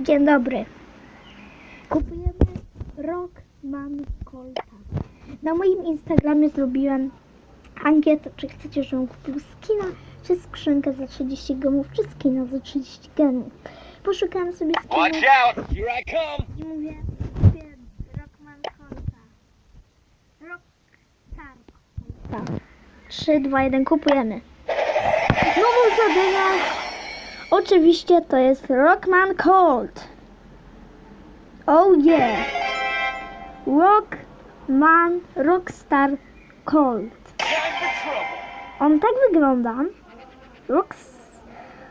Dzień dobry. Kupujemy Rockman Colta. Na moim Instagramie zrobiłem ankietę, czy chcecie, żebym kupił skina, czy skrzynkę za 30 gemów, czy skina za 30 gemów. Poszukałem sobie Watch skina out! Here I come! i mówię, kupię Rockman Colta. Rockstar Colta. 3, 2, 1, kupujemy. Nową zadania. Oczywiście to jest Rockman Colt. Oh yeah. Rockman Rockstar trouble! On tak wygląda. Rocks,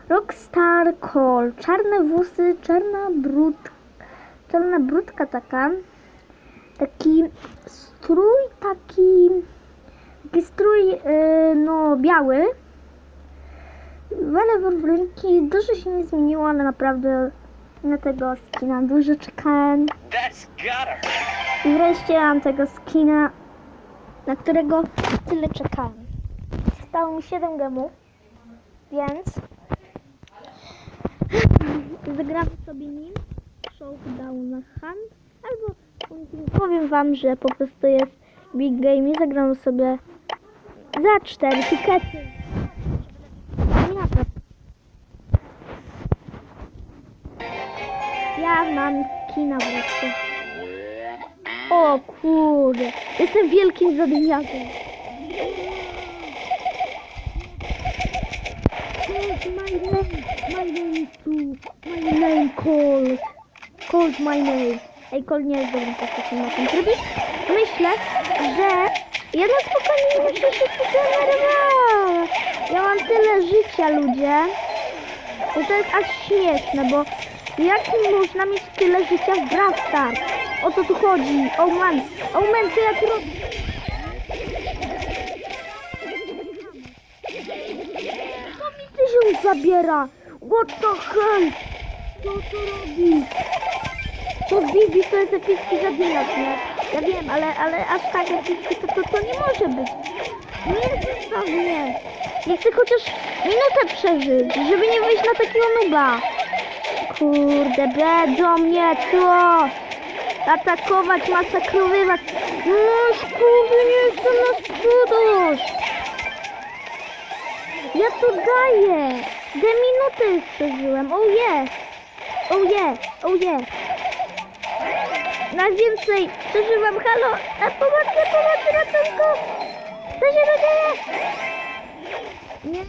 Rockstar Colt. Czarne włosy, czarna brud, czarna brudka taka. Taki strój, taki, taki strój, yy, no biały. Wele w rynki, dużo się nie zmieniło, ale naprawdę na tego skina dużo czekałem. I wreszcie mam tego skina, na którego tyle czekałem. Stało mi 7 gemów, więc zagramy sobie nim Showdown na hand, albo powiem wam, że po prostu jest big game i zagramy sobie za 4 tikety. Ja mam skina wreszcie. O kurde, jestem wielkim zadymiarzem. Colt, my name, my name is tu, my name Colt. Colt, my name. Ej, Colt nie jest dobrym postacią na tym trybie. Myślę, że ja na spokojnie muszę się zdenerwować. Ja tyle życia, ludzie. I to jest aż śmieszne, bo jak można mieć tyle życia w Brawl? O co tu chodzi? O man, o man, co ja tu? Co mi tysiąc zabiera? What the hell? Co to robi? To Bibi to jest epicki zabijacz, nie? Ja wiem, ale, ale aż tak epicki to, to, to nie może być. Nie, zostaw mnie. Nie chcę chociaż minutę przeżyć, żeby nie wyjść na takiego nuba. Kurde, będą mnie co? Atakować, masakrowywać. No, kurde, nie chcę na sprzedaż. Ja to daję. Dwie minuty już przeżyłem. Oh yeah. Oh yeah. Oh yeah. Najwięcej przeżywam. Halo, a pomocy, pomocy, ratunku. Co się tu dzieje? Nie.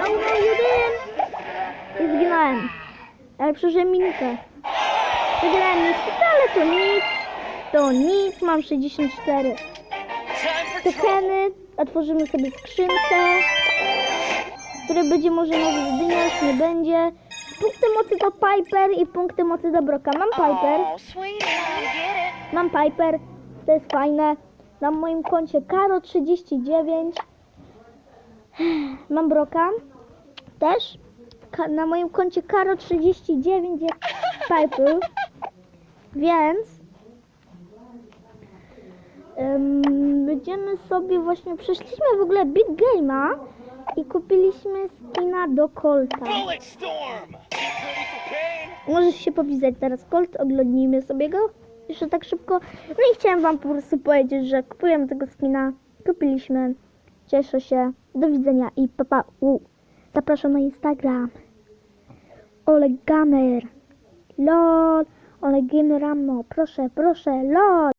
Oh no, you. I zginąłem. Ale przeżyłem minutę. Wygrałem nic, ale to nic. To nic, mam 64 Time for trouble! tokeny. Otworzymy sobie skrzynkę, które będzie może jedynie, już nie będzie. Punkty mocy to Piper i punkty mocy do Broka. Mam Piper, mam Piper, to jest fajne. Na moim koncie Karo 39. Mam Broka też. Ka- na moim koncie Karo 39 jest Piper. Więc em, będziemy sobie właśnie przeszliśmy w ogóle Big Game'a i kupiliśmy skina do Colta. Możesz się popisać teraz Colt, oglądnijmy sobie go jeszcze tak szybko. No i chciałem wam po prostu powiedzieć, że kupujemy tego skina, kupiliśmy, cieszę się, do widzenia i papa, u. Zapraszam na Instagram. Ole Gamer, lol, Ole Gamer Ramo, proszę, proszę, lol.